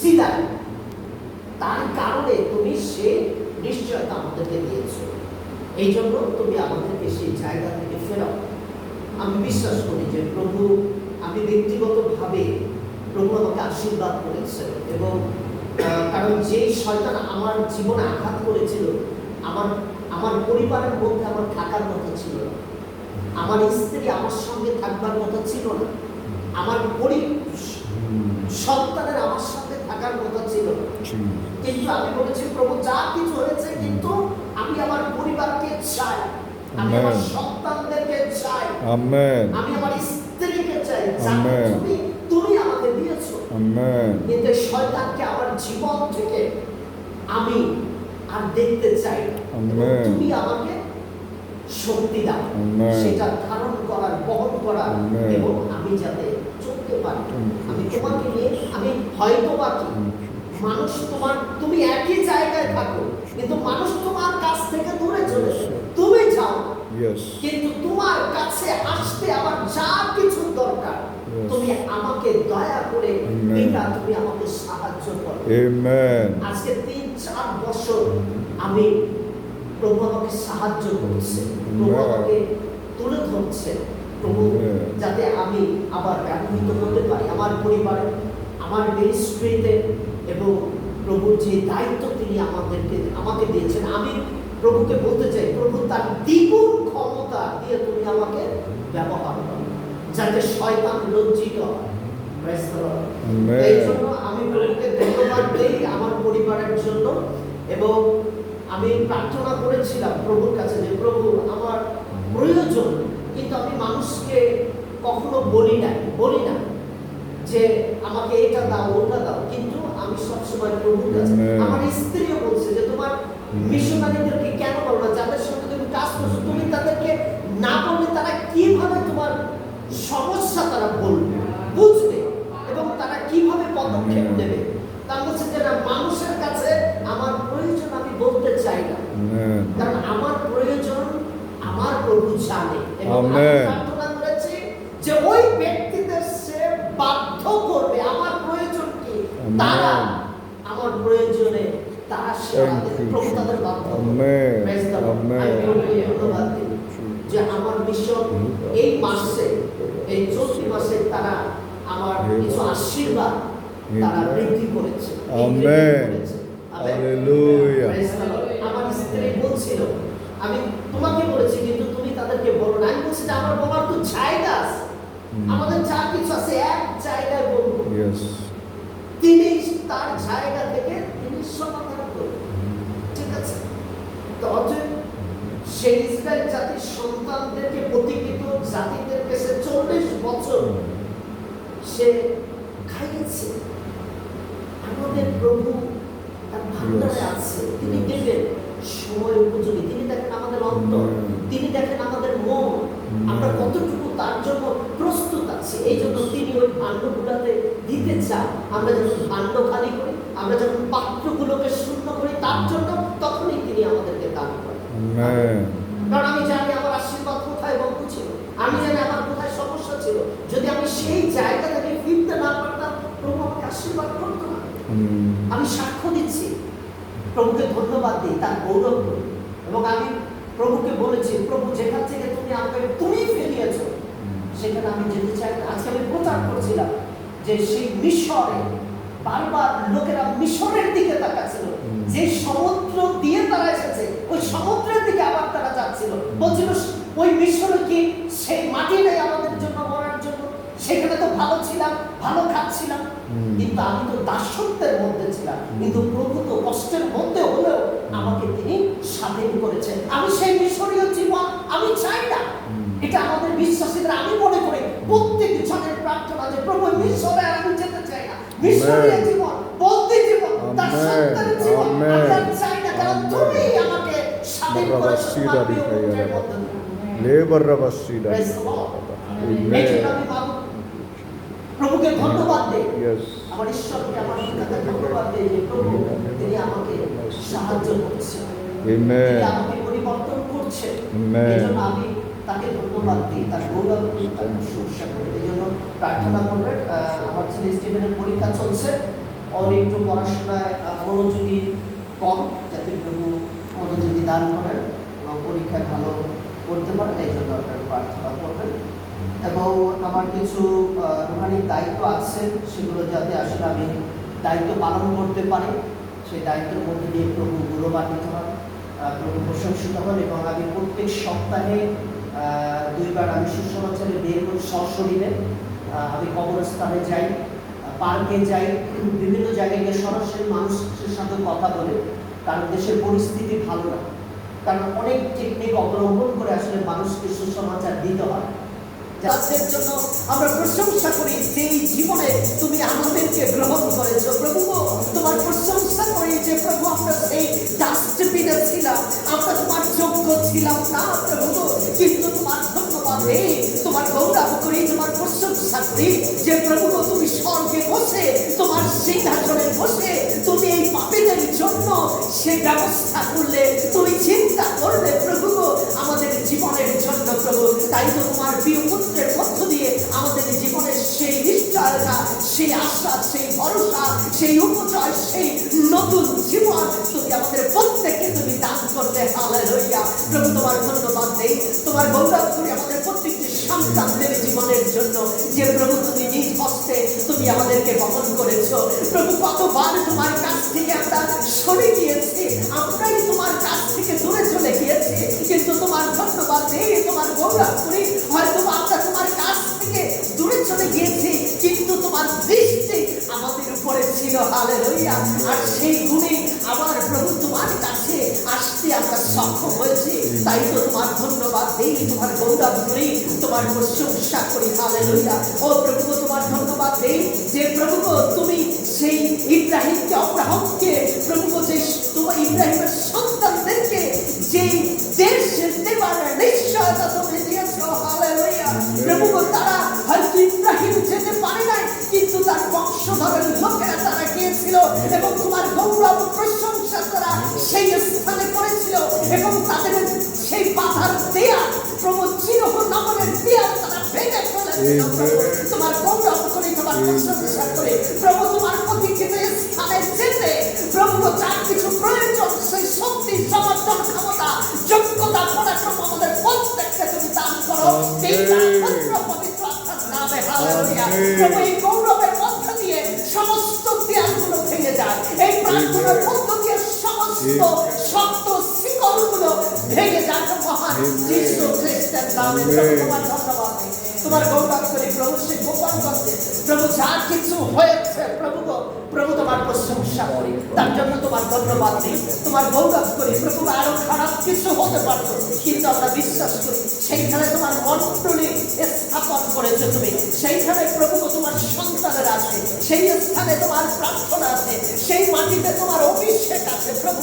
সিদা তার কারণে তুমি সে নিশ্চয়তা আমাদেরকে দিয়েছ। এই জন্য তুমি আমাদেরকে সেই জায়গা থেকে ফেরাও। আমি বিশ্বাস করি যে প্রভু আমি ব্যক্তিগতভাবে প্রভু আমাকে আশীর্বাদ করেছেন এবং কারণ যেই শয়তান আমার জীবনে আঘাত করেছিল আমার আমার পরিবারের মধ্যে আমার থাকার কথা ছিল না। আমার স্ত্রী আমার সঙ্গে থাকবার কথা ছিল না। আমার পরি সন্তানের আমার সাথে থাকার কথা ছিল। কিন্তু আমি বলেছি প্রভু যা কিছু হয়েছে কিন্তু আমি আমার পরিবারকে চাই। আমি আমার সন্তানদেরকে চাই। Amen. আমি আমার স্ত্রীকে চাই। Amen. তুমি আমাকে দিয়েছ। Amen. কিন্তু শয়তানকে আমার জীবন থেকে আমি আর দেখতে চাই তুমি আমাকে শক্তি দাও। সেটা ধারণ করার বহন করার এবং আমি যাতে পারি। আমি তোমাকে নিয়ে আমি হয়তো কি? মানুষ তোমার তুমি একই জায়গায় থাকো কিন্তু মানুষ তোমার কাছ থেকে দূরে চলে তুমি যাও। কিন্তু তোমার কাছে আসতে আমার যা কিছু দরকার তুমি আমাকে দয়া করে পিতা তুমি আমাকে সাহায্য করো. আজকে তিন চার বছর আমি প্রভু আমাকে সাহায্য করছে। প্রভু আমাকে তুলে ধরছে। প্রভু Amen. যাতে আমি আবার ব্যবহৃত হতে পারি আমার পরিবারে আমার মিনিস্ট্রিতে এবং প্রভুর যে দায়িত্ব তিনি আমাদেরকে আমাকে দিয়েছেন আমি প্রভুকে বলতে চাই প্রভু তার দ্বিগুণ ক্ষমতা দিয়ে তুমি আমাকে ব্যবহার করো যাতে শয়তান লজ্জিত হয়. এই জন্য আমি প্রভুকে ধন্যবাদ দেই আমার পরিবারের জন্য এবং আমি প্রার্থনা করেছিলাম প্রভুর কাছে যে প্রভু আমার প্রয়োজন কিন্তু আমি মানুষকে কখনো বলি না বলি না যে আমাকে এটা দাও ওটা দাও। কিন্তু আমি সবসময় প্রভুর কাছে আমার স্ত্রীও বলছে যে তোমার মিশনারিদেরকে কেন বলো না যাদের সঙ্গে তুমি কাজ করছ তুমি তাদেরকে না বললে তারা কীভাবে তোমার সমস্যা তারা বলবে বুঝবে এবং তারা কীভাবে পদক্ষেপ Amen. নেবে তার বলছে যে না মানুষের কাছে আমার প্রয়োজন আমি বলতে চাই না Amen. কারণ আমার প্রয়োজন আমার প্রভু জানে এবং আমি Amen. প্রার্থনা করেছি যে ওই ব্যক্তিদের সে বাধ্য করবে। আমার প্রয়োজন কি. তারা আমার প্রয়োজনে তারা প্রভু তাদের বাধ্য যে আমার মিশন এই মাসে এই চলতি মাসে তারা আমার কিছু আশীর্বাদ তারা বৃদ্ধি করেছে। the Lord. আমার স্ত্রী বলছিল আমি তোমাকে বলেছি কিন্তু তুমি তাদেরকে বলো যে আমার বলার তো জায়গা আছে। আমাদের যা কিছু আছে এক জায়গায় বলব। তিনি তার জায়গা থেকে তিনি সমাধান করবেন। ঠিক আছে? তো অতএব সেই ইসরায়েল জাতির সন্তানদেরকে প্রতিকৃত জাতিদেরকে সে চল্লিশ বছর সে খাইয়েছে। আমাদের প্রভু তার ভান্ডারে আছে। তিনি. দেখেন সময় উপযোগী তিনি দেখেন আমাদের অন্তর Amen. তিনি দেখেন আমাদের মন আমরা Amen. কতটুকু তার জন্য প্রস্তুত আছি। এই জন্য তিনি ওই ভাণ্ডগুলোতে দিতে চান। আমরা যখন ভাণ্ড খালি করি আমরা যখন পাত্রগুলোকে শূন্য করি তার জন্য তখনই তিনি আমাদেরকে দান করেন। কারণ আমি জানি আমার আশীর্বাদ কোথায় বন্ধু ছিল। আমি জানি আমার কোথায় সমস্যা ছিল। যদি আমি সেই জায়গা থেকে ফিরতে না পারতাম প্রভু আমাকে আশীর্বাদ করতো না. আমি সাক্ষ্য দিচ্ছি। প্রভুকে ধন্যবাদ দিই তার গৌরব করি। এবং আমি প্রভুকে বলেছি প্রভু যেখান থেকে তুমি আমাকে তুমি ফিরিয়েছো সেখানে আমি যেতে চাই আজকে আমি প্রচার করছিলাম যে সেই মিশরে বারবার লোকেরা মিশরের দিকে তাকাচ্ছিল। যে সমুদ্র দিয়ে তারা এসেছে ওই সমুদ্রের দিকে আবার তারা যাচ্ছিল। বলছিল ওই মিশরে কি সেই মাটি নেই আমাদের জন্য মরার জন্য? সেখানে তো ভালো ছিলাম ভালো খাচ্ছিলাম। কিন্তু আমি তো দাসত্বের মধ্যে ছিলাম। কিন্তু প্রভু তো কষ্টের মধ্যে হলেও আমাকে তিনি স্বাধীন করেছেন। আমি সেই মিশরীয় জীবন আমি চাই না হুম। এটা আমাদের বিশ্বাসীদের আমি মনে করি প্রত্যেক জনের প্রার্থনা যে প্রভু মিশরে আর আমি যেতে Amen. জীবন বন্দি জীবন তার. সন্তানের জীবন আমি আর Amen. চাই না কারণ তুমি আমাকে স্বাধীন করেছ তোমার প্রিয় মধ্য. আমি বাবু প্রভুকে ধন্যবাদ Yes. আমার ঈশ্বরকে আমার পিতাকে ধন্যবাদ যে প্রভু তিনি আমাকে সাহায্য করছেন তিনি আমাকে পরিবর্তন করছেন Amen. এই জন্য আমি তাকে তার গৌরব করি তার প্রশংসা করি এই জন্য প্রার্থনা করবেন আহ, আমার ছেলে স্টিভেনের পরীক্ষা চলছে। ওর একটু পড়াশোনায় মনোযোগী কম যাতে প্রভু মনোযোগী দান করেন এবং পরীক্ষায় ভালো করতে পারেন এই জন্য আপনারা প্রার্থনা করবেন। এবং আমার কিছু আহ, রুহানি দায়িত্ব আছে সেগুলো যাতে আসলে আমি দায়িত্ব পালন করতে পারি সেই দায়িত্বের মধ্যে দিয়ে প্রভু গুণবান্বিত হন প্রভু প্রশংসিত হন এবং আমি প্রত্যেক সপ্তাহে দুইবার আমি সুসমাচারে বের করি সশরীরে আমি কবরস্থানে যাই পার্কে যাই, বিভিন্ন জায়গায় গিয়ে সরাসরি মানুষের সাথে কথা বলে। কারণ দেশের পরিস্থিতি ভালো না। কারণ অনেক টেকনিক অবলম্বন করে আসলে মানুষকে সুসমাচার দিতে হয়। যাদের জন্য আমরা প্রশংসা করি যে জীবনে তুমি আমাদেরকে গ্রহণ করেছ, প্রভু, তোমার প্রশংসা করি যে প্রভু, আমরা সেই ডাস্টবিনে ছিলাম, আমরা তোমার যোগ্য ছিলাম না, প্রভু। কিন্তু তোমার তোমার গৌরব করি বসে তুমি এই পাপীদের জন্য সে ব্যবস্থা করলে, তুমি চিন্তা করলে প্রভু আমাদের জীবনের জন্য প্রভু। তাই তো তোমার প্রিয় পুত্রের মধ্য সেই আশা সেই ভরসা, সেই উপজয়, সেই নতুন জীবন তুমি আমাদের প্রত্যেককে তুমি দান করতে হালে লইয়া প্রভু, তোমার ধন্যবাদ দেই তোমার গৌরব করে আমাদের প্রত্যেকটি সন্তানদের জীবনের জন্য। যে প্রভু, তুমি নিজ হস্তে তুমি আমাদেরকে বহন করেছ। প্রভু, কতবার তোমার কাছ থেকে আমরা সরে গিয়েছি, আমরাই তোমার কাছ থেকে দূরে চলে গিয়েছি, কিন্তু তোমার ধন্যবাদ দেই তোমার গৌরব করি হয়তো আমরা তোমার কাছ আমাদের উপরে ছিল হালে লইয়া আর সেই গুণে আমার প্রভু তোমার কাছে আসতে আমরা সক্ষম হয়েছি। তাই তো তোমার ধন্যবাদ দেই তোমার গৌরব করি তোমার প্রশংসা করি হালে লইয়া ও প্রভু তোমার ধন্যবাদ দেই যে প্রভু তুমি সেই ইব্রাহিমকে অব্রাহমকে প্রভু যে তোমার ইব্রাহিমের সন্তানদেরকে যে দেশ দেবার নিশ্চয়তা তুমি দিয়েছ হালেলুয়া। প্রভু তারা হয়তো ইব্রাহিম যেতে এবং তোমার গৌরব প্রশংসা তারা সেই স্থানে করেছিল এবং তাদের সেই বাধার দেয়া প্রভু চিরহ নগরের দেয়া তারা ভেঙে ফেলেছিল। তোমার গৌরব করে তোমার প্রশংসা শিকলগুলো ভেঙে যায় মহান যিশু খ্রিস্টের নামে। প্রভু তোমার ধন্যবাদ। দেই। তোমার গৌরব করি প্রভু সে গোপন করতে প্রভু যা কিছু হয়েছে প্রভু গো, প্রভু তোমার প্রশংসা করি। তার জন্য তোমার ধন্যবাদ দিই। তোমার গৌরব করি। প্রভু, আরও খারাপ কিছু হতে পারতো, কিন্তু আমরা বিশ্বাস করি, সেইখানে তোমার মন্ডলী স্থাপন করেছ তুমি। সেইখানে প্রভু তোমার সন্তানের আছে, সেই স্থানে তোমার প্রার্থনা আছে, সেই মাটিতে তোমার অভিষেক আছে, প্রভু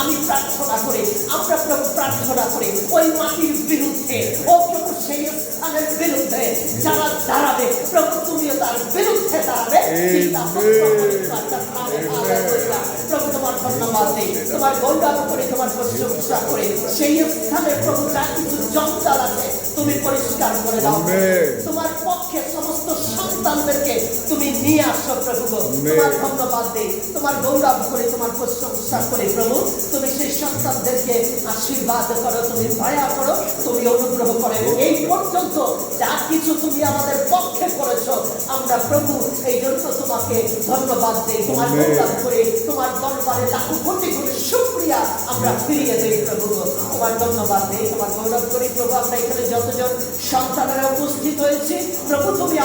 আমি প্রার্থনা করি, আমরা প্রভু প্রার্থনা করি, ওই মাটির বিরুদ্ধে, ও প্রভু, সেই স্থানের বিরুদ্ধে যারা দাঁড়াবে, প্রভু, তুমিও তার বিরুদ্ধে দাঁড়াবে, চিন্তা প্রভু তোমার ধন্যবাদ তোমার গৌরব করে তোমার প্রশংসা করে সেই স্থানে প্রভু যা কিছু জঞ্জাল আছে তুমি পরিষ্কার করে দাও। তোমার পক্ষে সমস্ত সন্তানদেরকে তুমি নিয়ে আসো প্রভু তোমার ধন্যবাদ দেই। তোমার গৌরব করে তোমার প্রশংসা করে প্রভু। তুমি সেই সন্তানদেরকে আশীর্বাদ করো তুমি দয়া করো তুমি অনুগ্রহ করো। এবং এই পর্যন্ত যা কিছু তুমি আমাদের পক্ষে করেছ আমরা প্রভু এই জন্য তোমাকে ধন্যবাদ দেই। তোমার গৌরব করে তোমার দরবারে লাখো কোটি কোটি শুক্রিয়া আমরা ফিরিয়ে দেই প্রভু তোমার ধন্যবাদ দেই তোমার গৌরব করি প্রভু আমরা এখানে যতজন সন্তানেরা উপস্থিত হয়েছে প্রভু তুমি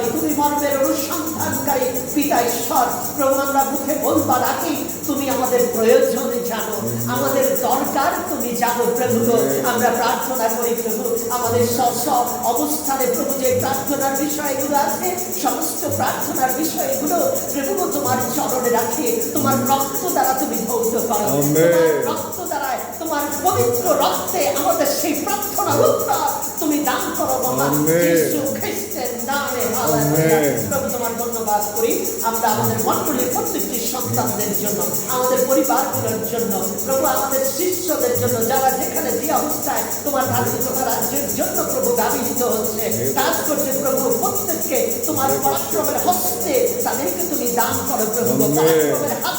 অন্তর্জামী তুমি মর্মের অনুসন্ধানকারী পিতা ঈশ্বর প্রভু আমরা মুখে বলবার আগেই তুমি আমাদের প্রয়োজন জানো। আমাদের দরকার তুমি জানো প্রভু আমরা প্রার্থনা করি প্রভু আমাদের সব অবস্থানে প্রভু যে প্রার্থনার বিষয়গুলো আছে সমস্ত প্রার্থনার বিষয়গুলো প্রভু তোমার চরণে রাখে তোমার রক্ত দ্বারা তুমি ধৌত করো। রক্ত দ্বারায় তোমার পবিত্র রক্তে আমাদের সেই প্রার্থনার উত্তর তুমি দান করো আমেন। যিশু খ্রিস্টের তোমার করি। আমরা আমাদের মণ্ডলীর প্রত্যেকটি সন্তানদের জন্য আমাদের পরিবারগুলোর জন্য প্রভু আমাদের শিষ্যদের জন্য যারা যেখানে যে অবস্থায় তোমার ধার্মিকতা রাজ্যের জন্য প্রভু গাবিত হচ্ছে কাজ করছে প্রভু প্রত্যেককে তোমার পরাক্রমের হস্তে তাদেরকে তুমি দান করো প্রভু। পরাক্রমের হাত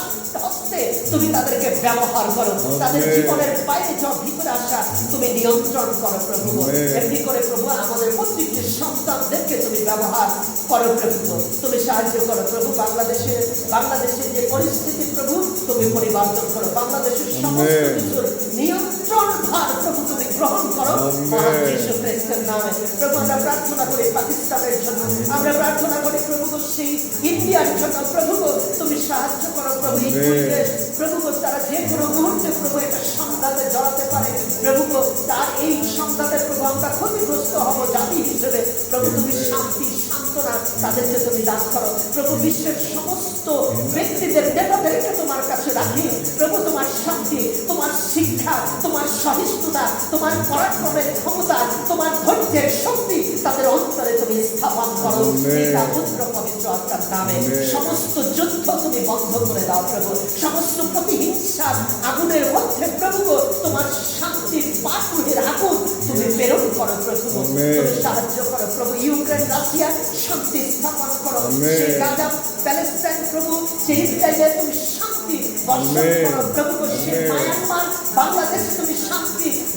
হস্তে তুমি তাদেরকে ব্যবহার করো। তাদের জীবনের বাইরে যা ভিতরে আসা তুমি নিয়ন্ত্রণ করো প্রভু। এমনি করে প্রভু আমাদের প্রত্যেকটি সন্তানদেরকে তুমি ব্যবহার করো প্রভু। তুমি সাহায্য করো প্রভু বাংলাদেশের বাংলাদেশের যে পরিস্থিতি প্রভু তুমি পরিবর্তন করো। বাংলাদেশের সমস্ত কিছুর নিয়ন্ত্রণ ভার প্রভু তুমি গ্রহণ করো। Amen. যীশু খ্রিস্টের নামে। প্রভু আমরা প্রার্থনা করি পাকিস্তানের জন্য। আমরা প্রার্থনা করি প্রভু সেই ইন্ডিয়ার জন্য প্রভু সাহায্য করো প্রভু এই মুহূর্তে পরিবেশ প্রভু তারা যে কোনো মুহূর্তে প্রভু একটা সংঘাতে জড়াতে পারে। প্রভু তার এই সংঘাতে প্রভু আমরা ক্ষতিগ্রস্ত হব জাতি হিসেবে। প্রভু তুমি শান্তি সান্ত্বনা তাদেরকে তুমি দান করো। প্রভু বিশ্বের সমস্ত ব্যক্তিদের নেতাদেরকে তোমার কাছে রাখি। প্রভু তোমার শান্তি তোমার শিক্ষা তোমার সহিষ্ণুতা তোমার পরাক্রমের ক্ষমতা তোমার ধৈর্যের শক্তি তাদের অন্তরে তুমি স্থাপন করো. পিতা পুত্র পবিত্র আত্মার নামে সমস্ত যুদ্ধ তুমি বন্ধ করে দাও প্রভু। সমস্ত প্রতিহিংসার আগুনের মধ্যে প্রভু তোমার শান্তির পাথরের আগুন তুমি প্রেরণ করো প্রভু। তুমি সাহায্য করো প্রভু। ইউক্রেন রাশিয়া শান্তি স্থাপন করো. সেই গাজা প্যালেস্টাইন প্রভু সেই ইসরায়েলে তুমি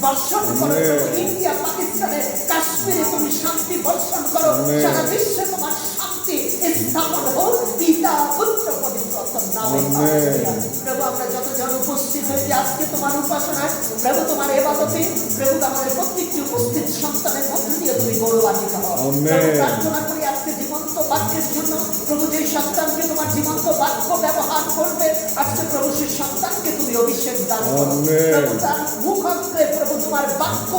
বর্ষণ করো শান্তি কাশ্মীরে শান্তি বর্ষণ করো শান্তি স্থাপন হোক পিতা পুত্র প্রভু আমরা যতজন উপস্থিত হয়েছি আজকে তোমার উপাসনায় প্রভু তোমার এবাদতে প্রভু আমাদের উপস্থিত সন্তানের মধ্যে দিয়ে তুমি গৌরবান্বিত হও. প্রার্থনা বাক্যের জন্য প্রভু যে সন্তানকে তোমার জীবন্ত বাক্য ব্যবহার করবে আজকে প্রভু সেই সন্তানকে তুমি অভিষেক দান করো। তার মুখাগ্রে প্রভু তোমার বাক্য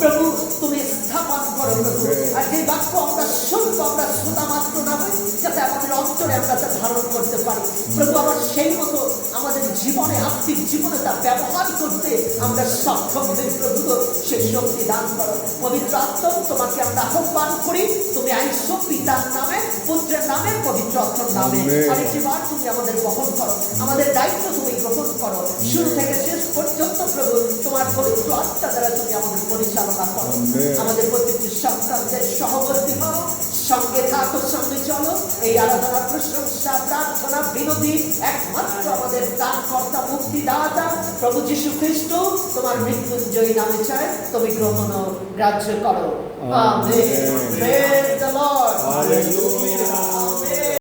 প্রভু তুমি স্থাপন করো প্রভু। আর যে বাক্য আমরা শুনব আমরা শ্রোতা মাত্র না হই যাতে আমাদের অন্তরে আমরা তা ধারণ করতে পারি। প্রভু আমার সেই মতো জীবনে আত্মিক জীবনে তা ব্যবহার করতে আমরা সক্ষম হই প্রভু গো, সেই শক্তি দান করো। পবিত্র আত্ম তোমাকে আমরা আহ্বান করি তুমি আইসো পিতার নামে পুত্রের নামে পবিত্র আত্মার নামে। Amen. আরেকটিবার তুমি আমাদের বহন করো আমাদের দায়িত্ব তুমি গ্রহণ করো। শুরু থেকে শেষ পর্যন্ত প্রভু তোমার পবিত্র আত্মা দ্বারা তুমি আমাদের পরিচালনা করো। আমাদের প্রত্যেকটি সন্তানদের সহবর্তী তার থাকো সঙ্গে চলো এই আরাধনা প্রশংসা প্রার্থনা বিনতি একমাত্র আমাদের তার কর্তা মুক্তি দাতা প্রভু যীশু খ্রিস্ট তোমার মৃত্যুঞ্জয়ী নামে চায় তুমি গ্রহণ গ্রাহ্য করো Amen. Amen. Praise the Lord. Hallelujah.